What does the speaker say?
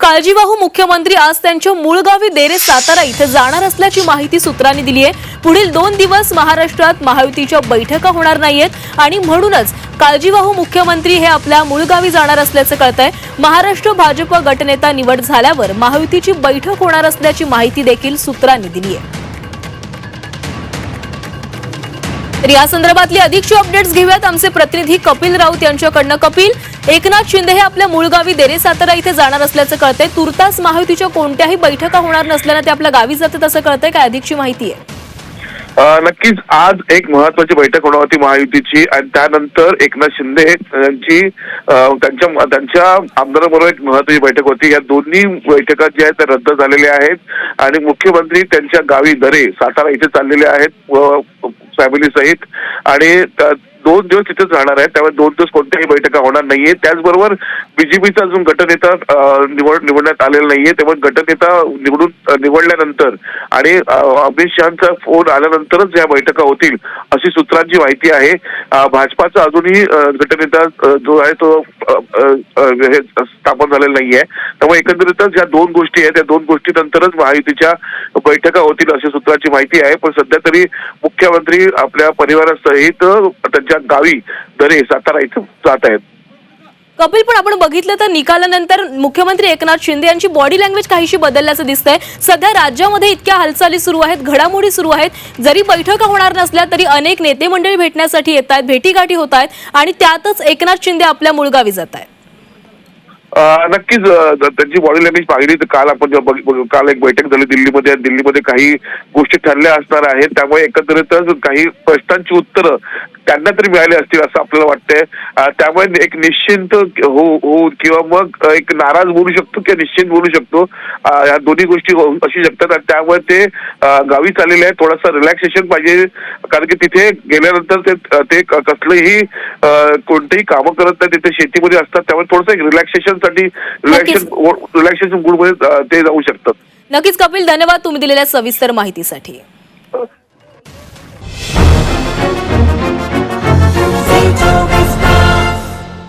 काळजीवाहू मुख्यमंत्री आज त्यांच्या मूळ गावी देरे सातारा इथे जाणार असल्याची माहिती सूत्रांनी दिली आहे. पुढील दोन दिवस महाराष्ट्रात महायुतीच्या बैठका होणार नाहीयेत आणि म्हणूनच काळजीवाहू मुख्यमंत्री हे आपल्या मूळ गावी जाणार असल्याचं कळतंय. महाराष्ट्र भाजप गटनेता निवड झाल्यावर महायुतीची बैठक होणार असल्याची माहिती देखील सूत्रांनी दिली आहे. तर या संदर्भातली अधिकची अपडेट्स घेऊयात. आमचे प्रतिनिधी कपिल राऊत यांच्याकडनं. कपिल एकनाथ शिंदे हे आपल्या मूळ गावी देरे सातारा इथे जाणार असल्याचं कळतंय. तुर्तास महायुतीच्या कोणत्याही बैठका होणार नसल्यानं ते आपल्या गावी जातात असं कळतंय. काय अधिकची माहिती आहे? नक्कीच आज एक महत्वाची बैठक होणार होती महायुतीची आणि त्यानंतर एकनाथ शिंदे यांची त्यांच्या त्यांच्या आमदाराबरोबर एक महत्वाची बैठक होती. या दोन्ही बैठका ज्या आहेत त्या रद्द झालेल्या आहेत आणि मुख्यमंत्री त्यांच्या गावी दरे सातारा इथे चाललेले आहेत फॅमिली सहित आणि त्या- दोन दिवस तिथेच राहणार आहेत. त्यामुळे दोन दिवस कोणत्याही बैठका होणार नाहीये. त्याचबरोबर बीजेपीचा अजून गटनेता निवड निवडण्यात आलेला नाहीये. त्यामुळे गटनेता निवडून निवडल्यानंतर आणि अमित शहाचा फोन आल्यानंतरच या बैठका होतील अशी सूत्रांची माहिती आहे. भाजपाचा अजूनही गटनेता जो आहे तो हे स्थापन झालेला नाहीये. त्यामुळे एकंदरीतच ज्या दोन गोष्टी आहेत. त्या दोन गोष्टीनंतरच महायुतीच्या बैठका होतील अशी सूत्रांची माहिती आहे. पण सध्या तरी मुख्यमंत्री आपल्या परिवारासहित त्यांच्या त्यांच्या गावी दरे सातारा इथं जात आहेत. कपिल पण आपण बघितलं तर निकालानंतर मुख्यमंत्री एकनाथ शिंदे यांची बॉडी लँग्वेज काहीशी बदलल्याचं दिसतंय. सध्या राज्यामध्ये इतक्या हालचाली सुरू आहेत घडामोडी सुरू आहेत. जरी बैठका होणार नसल्या तरी अनेक नेते मंडळी भेटण्यासाठी येत आहेत भेटीगाठी होत आहेत आणि त्यातच एकनाथ शिंदे आपल्या मूळ गावी जात आहेत. नक्कीच त्यांची बॉडी लँग्वेज पाहिली तर काल आपण काल एक बैठक झाली दिल्लीमध्ये दिल्लीमध्ये काही गोष्टी ठरल्या असणार आहेत. त्यामुळे एकंदरीतच काही प्रश्नांची उत्तरं त्यांना तरी मिळाली असतील असं आपल्याला वाटतंय. त्यामुळे एक निश्चिंत हो हो किंवा मग एक नाराज बोलू शकतो किंवा निश्चिंत बोलू शकतो. अ, या दोन्ही गोष्टी होऊ असू शकतात. आणि त्यामुळे ते गावी चाललेले आहेत. थोडासा रिलॅक्सेशन पाहिजे. कारण की तिथे गेल्यानंतर ते कसलंही कोणतेही कामं करत नाही. तिथे शेतीमध्ये असतात. त्यामुळे थोडंसं एक रिलॅक्सेशनसाठी रिलॅक्सेशन रिलॅक्सेशन मूडमध्ये अ, ते जाऊ शकतात. नक्कीच कपिल धन्यवाद तुम्ही दिलेल्या सविस्तर माहितीसाठी.